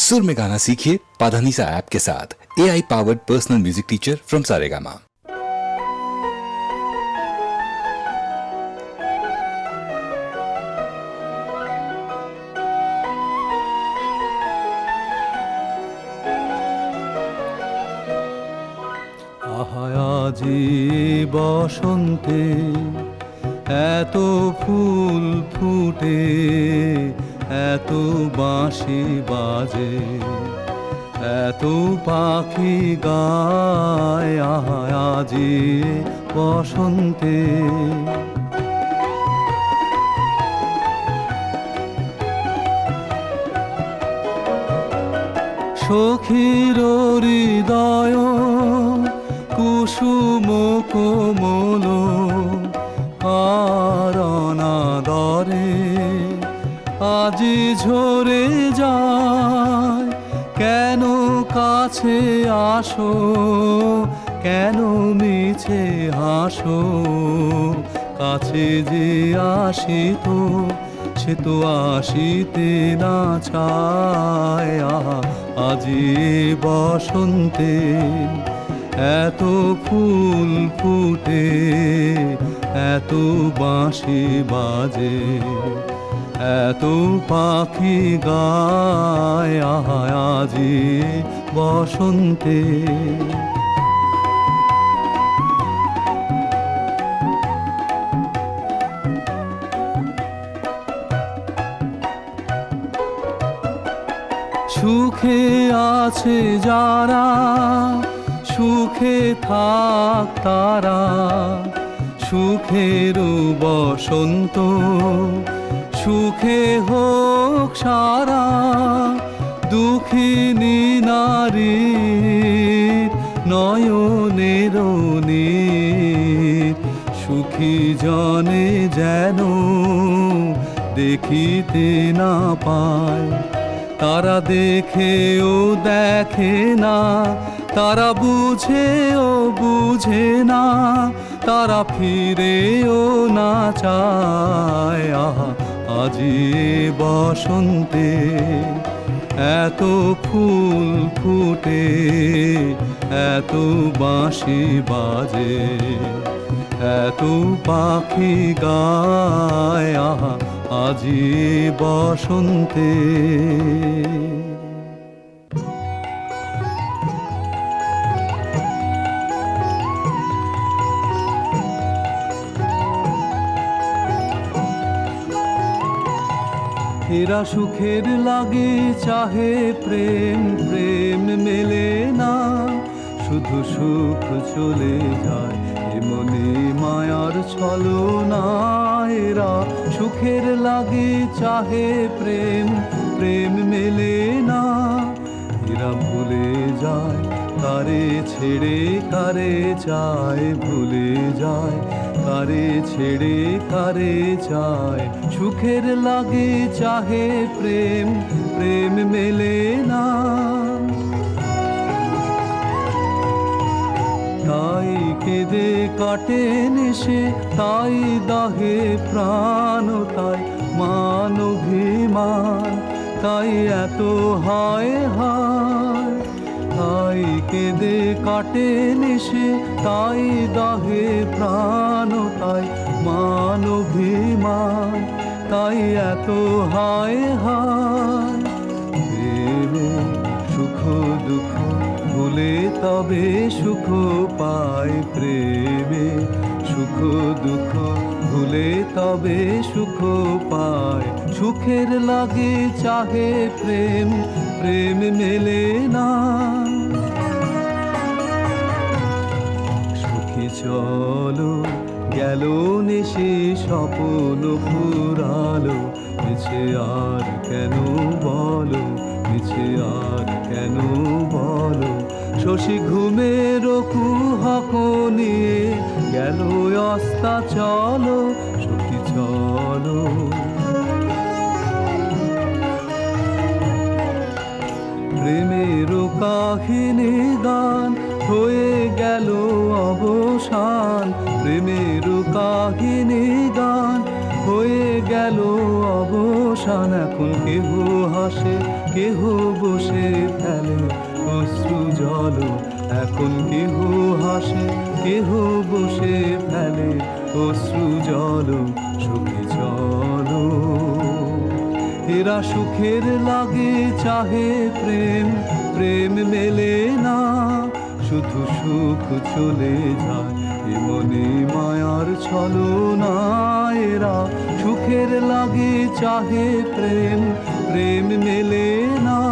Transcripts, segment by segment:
सुर में गाना सीखिए पाधानीसा ऐप के साथ A I powered personal music teacher from Saregama আহায়াজি বসন্তে এত ফুল ফুটে এত বাঁশি বাজে এত পাখি গায় আহায়াজি বসন্তে। সখীর হৃদয় কুসুম কোমল কারণাদরে আজি ঝরে যায়। কেন কাছে আসো? কেন মিছে হাসো কাছে যে আসিত সে তো আসিতে না চায়। আজি বসন্তে এত ফুল ফুটে, এত বাঁশি বাজে। এত পাখি গায় আজি বসন্তে। সুখে আছে যারা সুখে থাক তারা সুখের বসন্ত। সুখে হোক সারা দুঃখিনী নারী নয়নের নীর সুখী জনে যেন দেখিতে না পায়, তারা দেখেও দেখে না, তারা বুঝেও বুঝে না, তারা ফিরেও না চায়। আহা আজি বসন্তে এত ফুল ফুটে এত বাঁশি বাজে এত পাখি গায় আজি বসন্তে। এরা সুখের লাগে, চাহে প্রেম প্রেম মেলে না। শুধু সুখ চলে যায় এমনি মায়ার ছলো না এরা সুখের লাগে, চাহে প্রেম প্রেম মেলে না। এরা ভুলে যায়, কারে ছেড়ে কারে চায় ভুলে যায়। কারে ছেড়ে কারে চায় সুখের লাগে চাহে প্রেম প্রেম মেলে না। তাই কেঁদে কাটে নেশে, তাই দাহে প্রাণ, তাই মান অভিমান, তাই এত হায় হায়। তাই কেঁদে কাটে নেশে, তাই দাহে প্রাণ, তাই মান অভিমান, তাই এত হায় হায়। সুখ দুঃখ ভুলে তবে সুখ পায় প্রেমে। সুখ দুঃখ ভুলে তবে সুখ পায়। সুখের লাগে চাহে প্রেম প্রেম মেলে না। চলো গেল নেশে স্বপন ফুরালো মিছে আর কেন বলো, মিছে আর কেন বলো? শশী ঘুমের কুহক নিয়ে গেল অস্তা চলো, সখী চলো। অবসান এখন কেহ হাসে, কেহ বসে ফেলে অশ্রু জল। এখন কেহ হাসে, কেহ বসে ফেলে অশ্রু জল। সুখে চলো। এরা সুখের লাগে, চাহে প্রেম প্রেম মেলে না। শুধু সুখ চলে যায়, এ মনে মায়ার ছলো না এরা সুখের লাগে চাহে প্রেম প্রেম মেলে না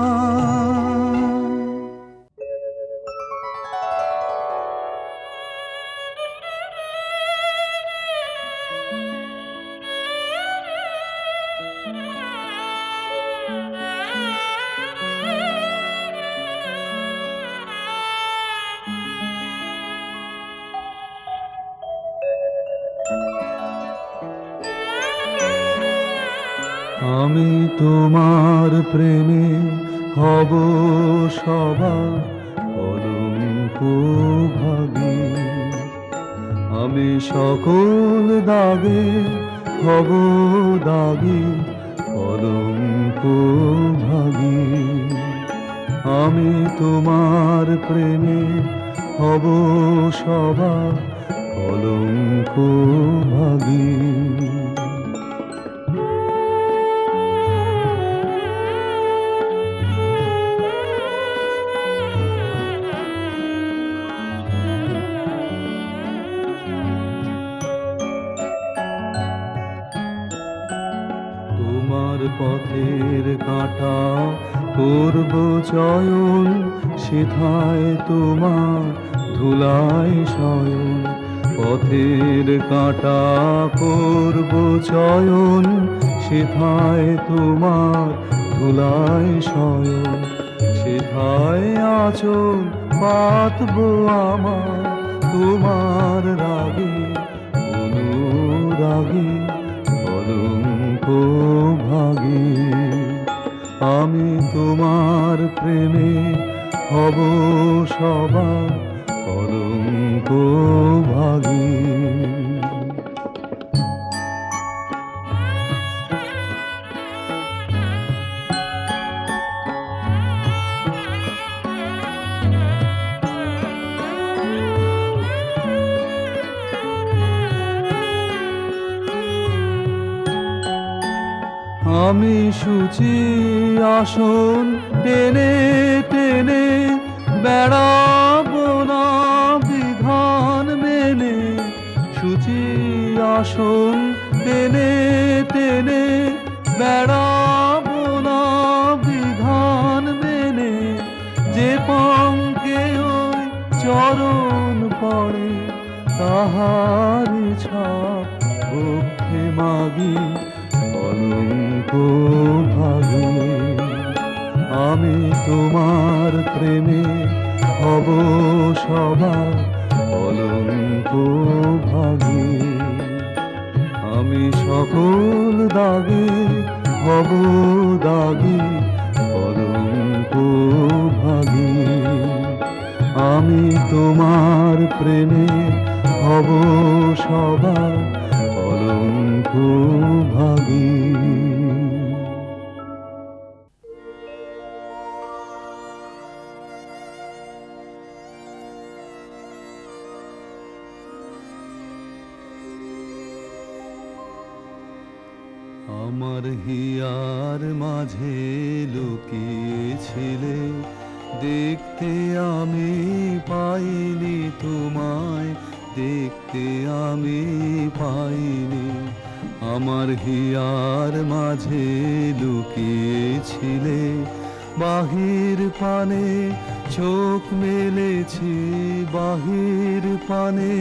তোমার প্রেমে হব কলঙ্ক ভাগে আমি সকল দাগে হব দাগে ভাগে আমি তোমার প্রেমে হব সবার কলঙ্ক ভাগে পথের কাঁটা করব চয়ন, সেথায় তোমার ধুলায় শয়ন। পথের কাঁটা করব চয়ন, সেথায় তোমার ধুলায় শয়ন। সেথায় আচল পাতব আমার, তোমার রাগে, অনুরাগে। ভাগে আমি তোমার প্রেমে হব সবার কলঙ্ক ভাগে আমি সুচি আসন টেনে টেনে বেড়াবো না বিধান মেনে। সুচি আসন টেনে টেনে বেড়াবো না বিধান মেনে। যে পঙ্কে ওই চরণ পড়ে, তাহার ছাপ বক্ষে মাগি ভাগে আমি তোমার প্রেমে হব সবার কলঙ্ক ভাগে। আমি সকল দাগে হব দাগে কলঙ্ক ভাগে। আমি তোমার প্রেমে হব সবার কলঙ্ক ভাগে। বাহির পানে,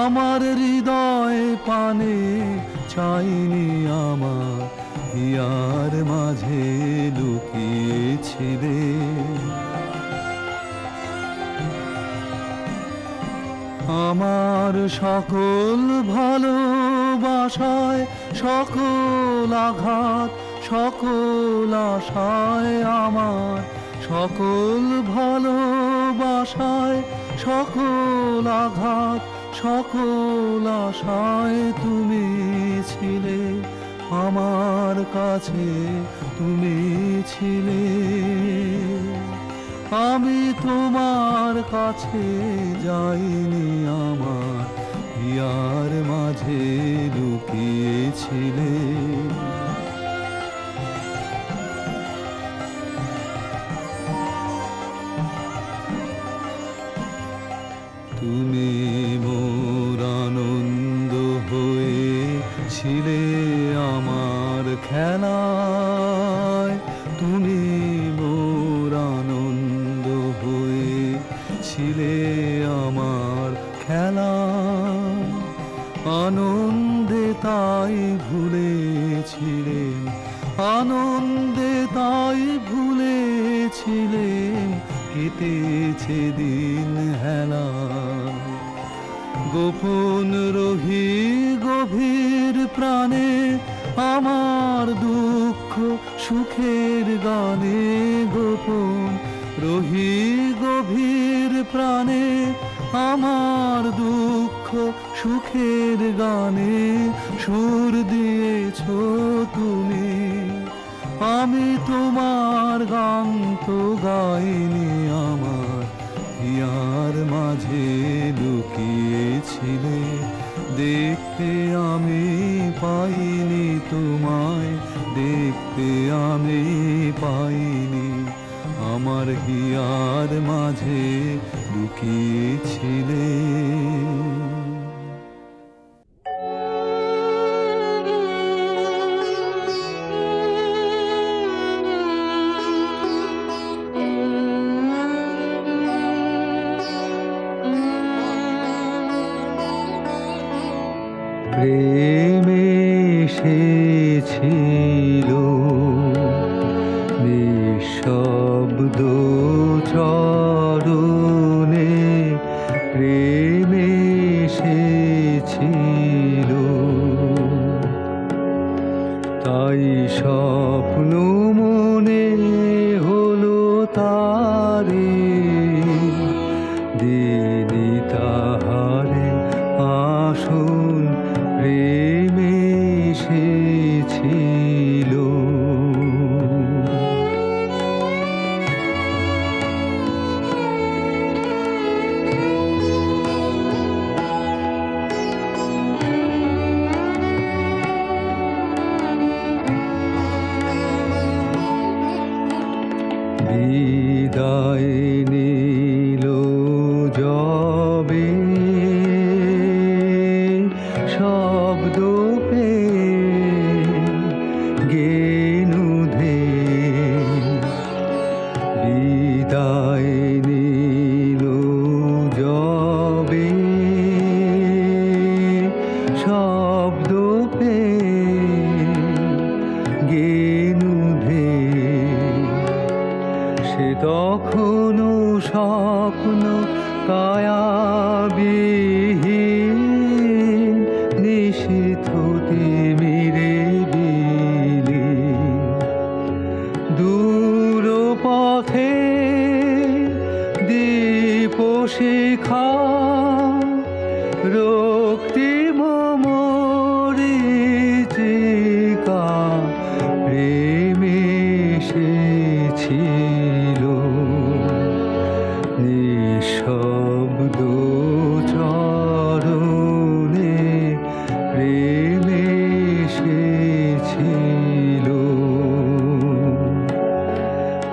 আমার হৃদয় পানে চাইনি আমার ইয়ার মাঝে লুকিয়েছিলে আমার সকল ভালোবাসায়, সকল আঘাত, সকল আশায় আমার, সকল ভালোবাসায় সকল আঘাত, সকল আশায় তুমি ছিলে, আমার কাছে তুমি ছিলে। আমি তোমার কাছে যাইনি, আমার ইয়ার মাঝে লুকিয়েছিলে। দিয়েছ তুমি? আমি তোমার গান তো গাইনি আমার। হিয়ার মাঝে লুকিয়েছিলে, দেখতে আমি পাইনি তোমায়, দেখতে আমি পাইনি। আমার হিয়ার মাঝে লুকিয়েছিলে ದಾರಿಣಿ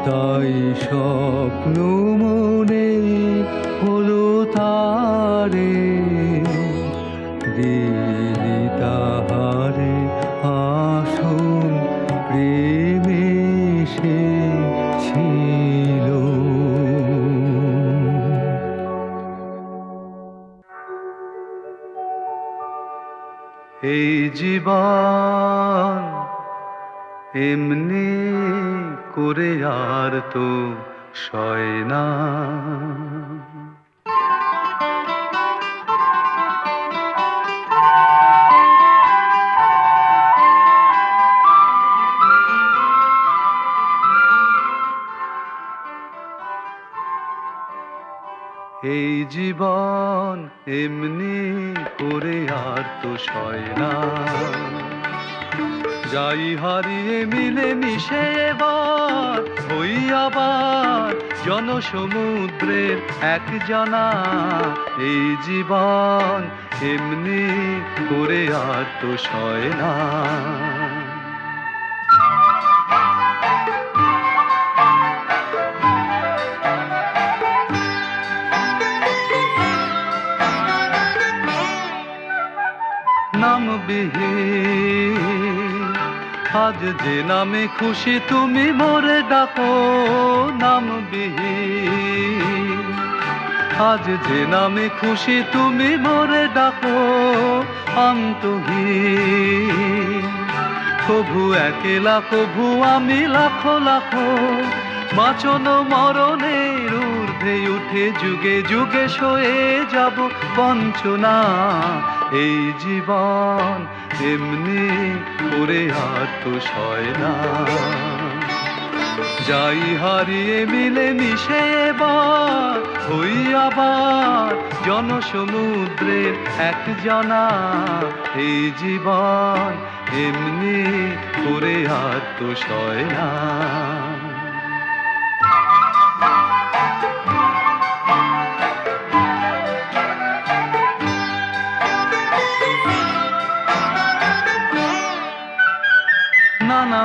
তাই স্বপ্ন মনে হলো তারে দিদি তাহারে আসুন প্রেমে সে ছিল। এই জীবন এমনি করে আর তো সয় না। এই জীবন এমনি করে আর তো সয় না। যাই হারিয়ে মিলে মিশে এবার হই আবার জনসমুদ্রের এক জনা এই জীবন এমনি করে আর তো সয় না। নামবিহীন আজ যে নামে খুশি তুমি মোরে ডাকো, নামবিহীন। আজ যে নামে খুশি তুমি মোরে ডাকো অন্তহীন কভু একেলা কভু আমি লাখো লাখো। বাঁচন মরণের ঊর্ধ্বে উঠে যুগে যুগে সয়ে যাব বঞ্চনা। এই জীবন এমনি করে আর তো সয় না। যাই হারিয়ে মিলে মিশে এবার হই আবার জনসমুদ্রের এক জনা। এই জীবন এমনি করে আর তো সয় না।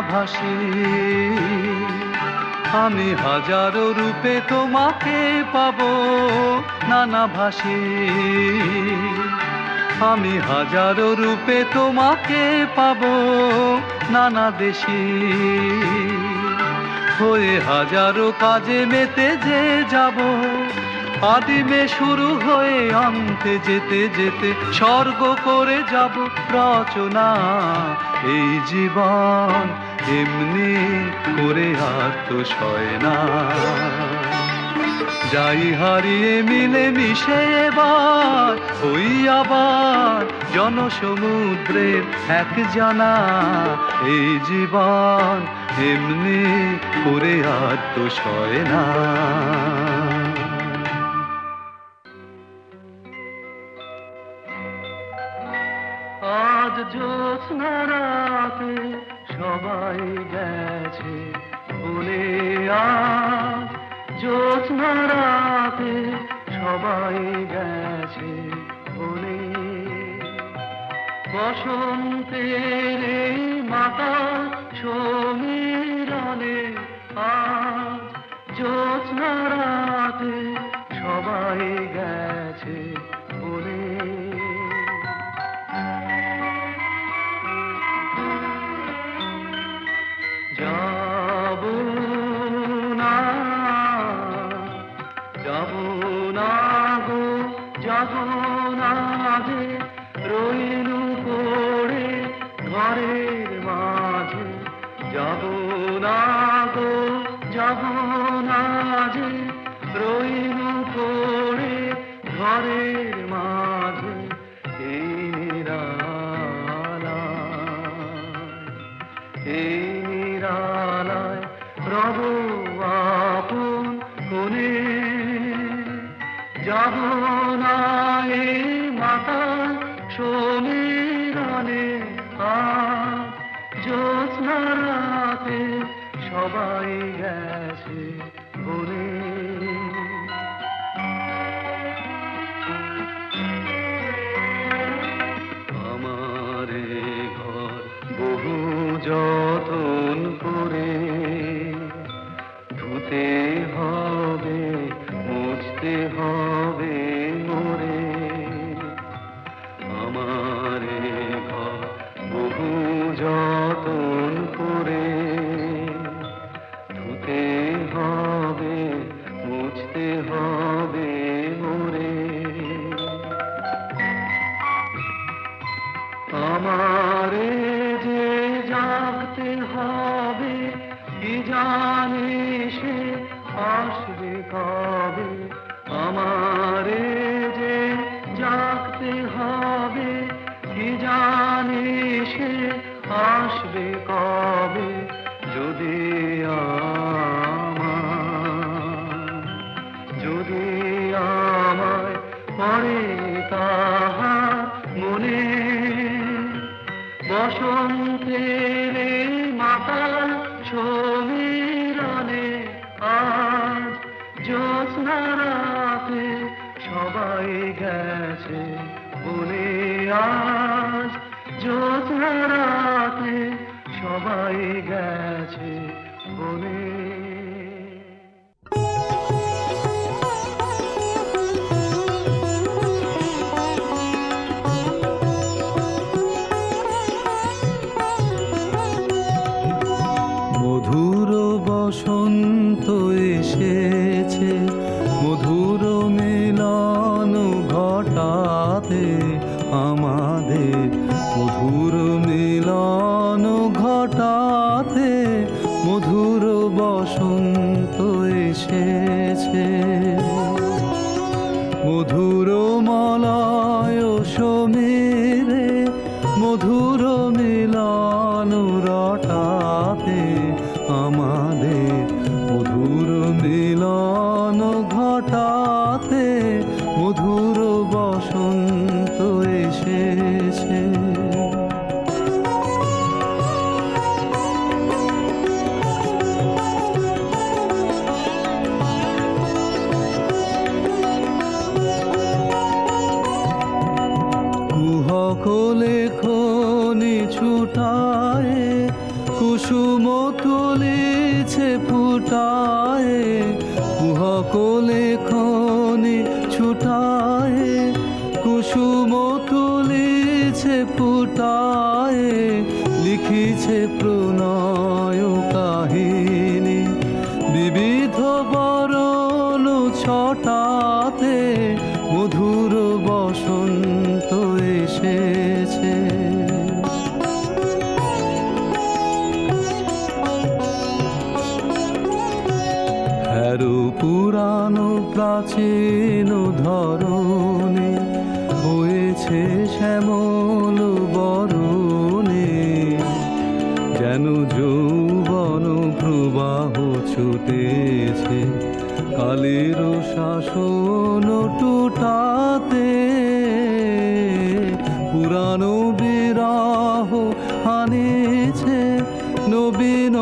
ভাষী। আমি হাজারো রূপে তোমাকে পাব নানা ভাষী। আমি হাজারো রূপে তোমাকে পাব নানা দেশে। হয়ে হাজারো কাজে মেতে যে যাব আদিমে শুরু হয়ে অন্তে যেতে যেতে স্বর্গ করে যাব রচনা। এই জীবন এমনি করে আর তো সয় না যাই হারিয়ে মিলে মিশে এবার হই আবার জনসমুদ্রের এক জানা। এই জীবন এমনি করে আর তো সয় না জ্যোৎস্না সবাই গেছে বলে আজ সবাই গেছে বলে। বসন্তের মাতা সমীরণে আজ জ্যোৎস্না রাতে সবাই গেছে বলে মতো এসে কুসুম তুলেছে ফুটায় কুহ কোলে খনে কুসুম তুলেছে ফুটায়। পুরানো বিরাহ আনেছে নবীন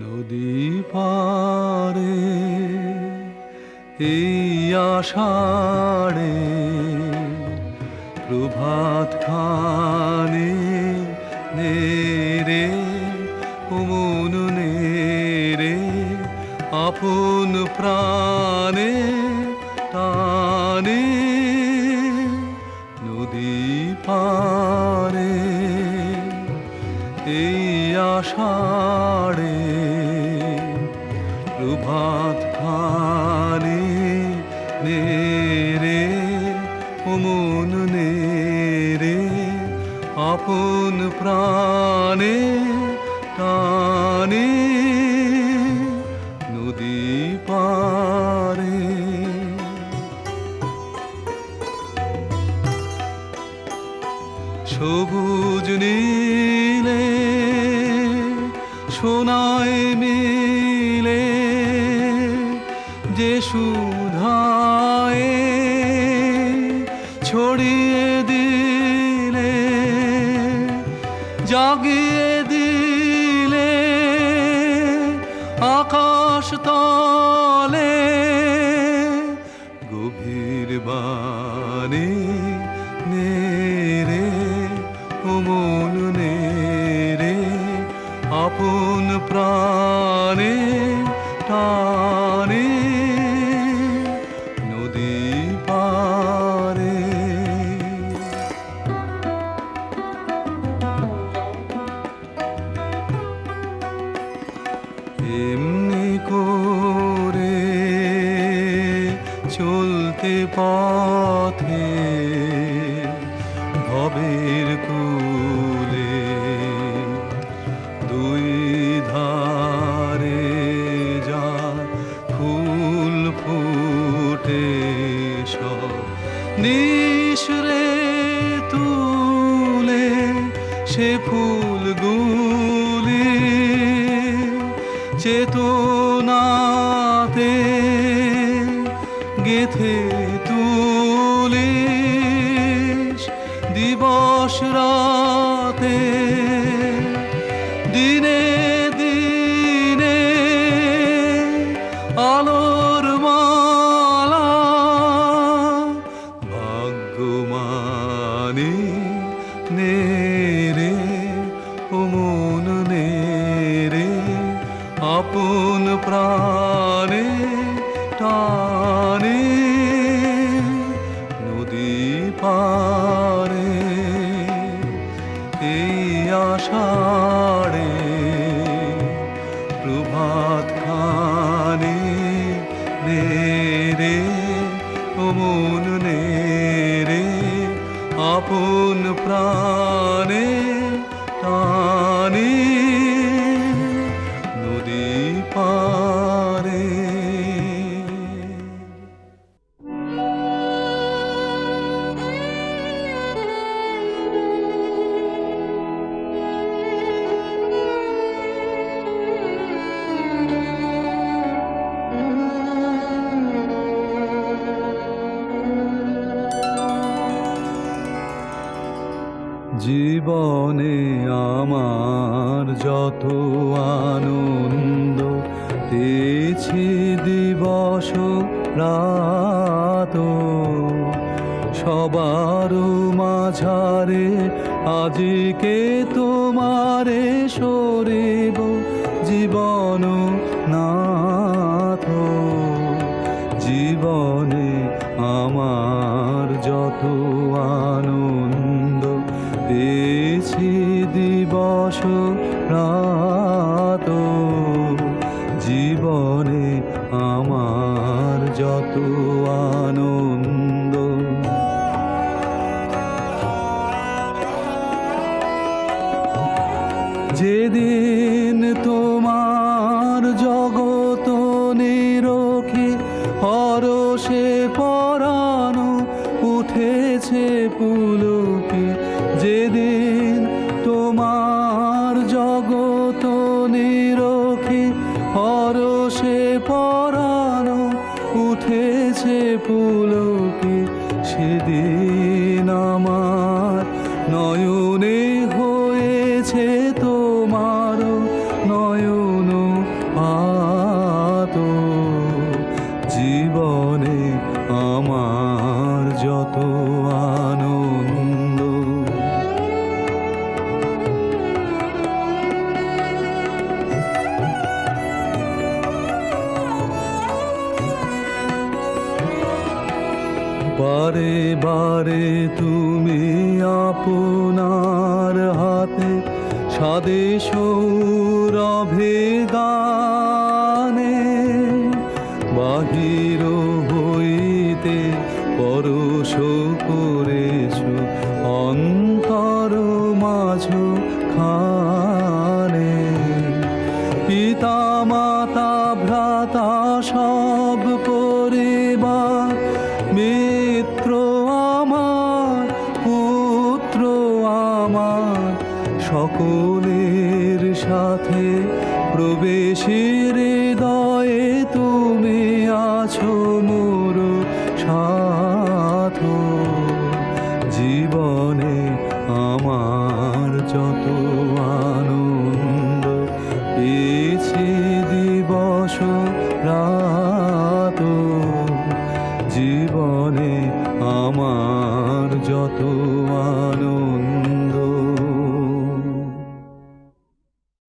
নদী পারে এই আষাঢ়ে প্রভাত খানে নেরে উমন নেরে আপন প্রাণে টানে। নদী পারে এই আষাঢ়ে সবুজ নীলে সোনায় মিলে যে সুর চলতে পথে ভবের কুল अपून प्राणी আমার যত আনন্দ পেয়েছি দিবস রাত। সবার মাঝারে আজকে তোমারে শরীর পড়েছে পুলকে। সৌরভে গানে বাহির হইতে পরশ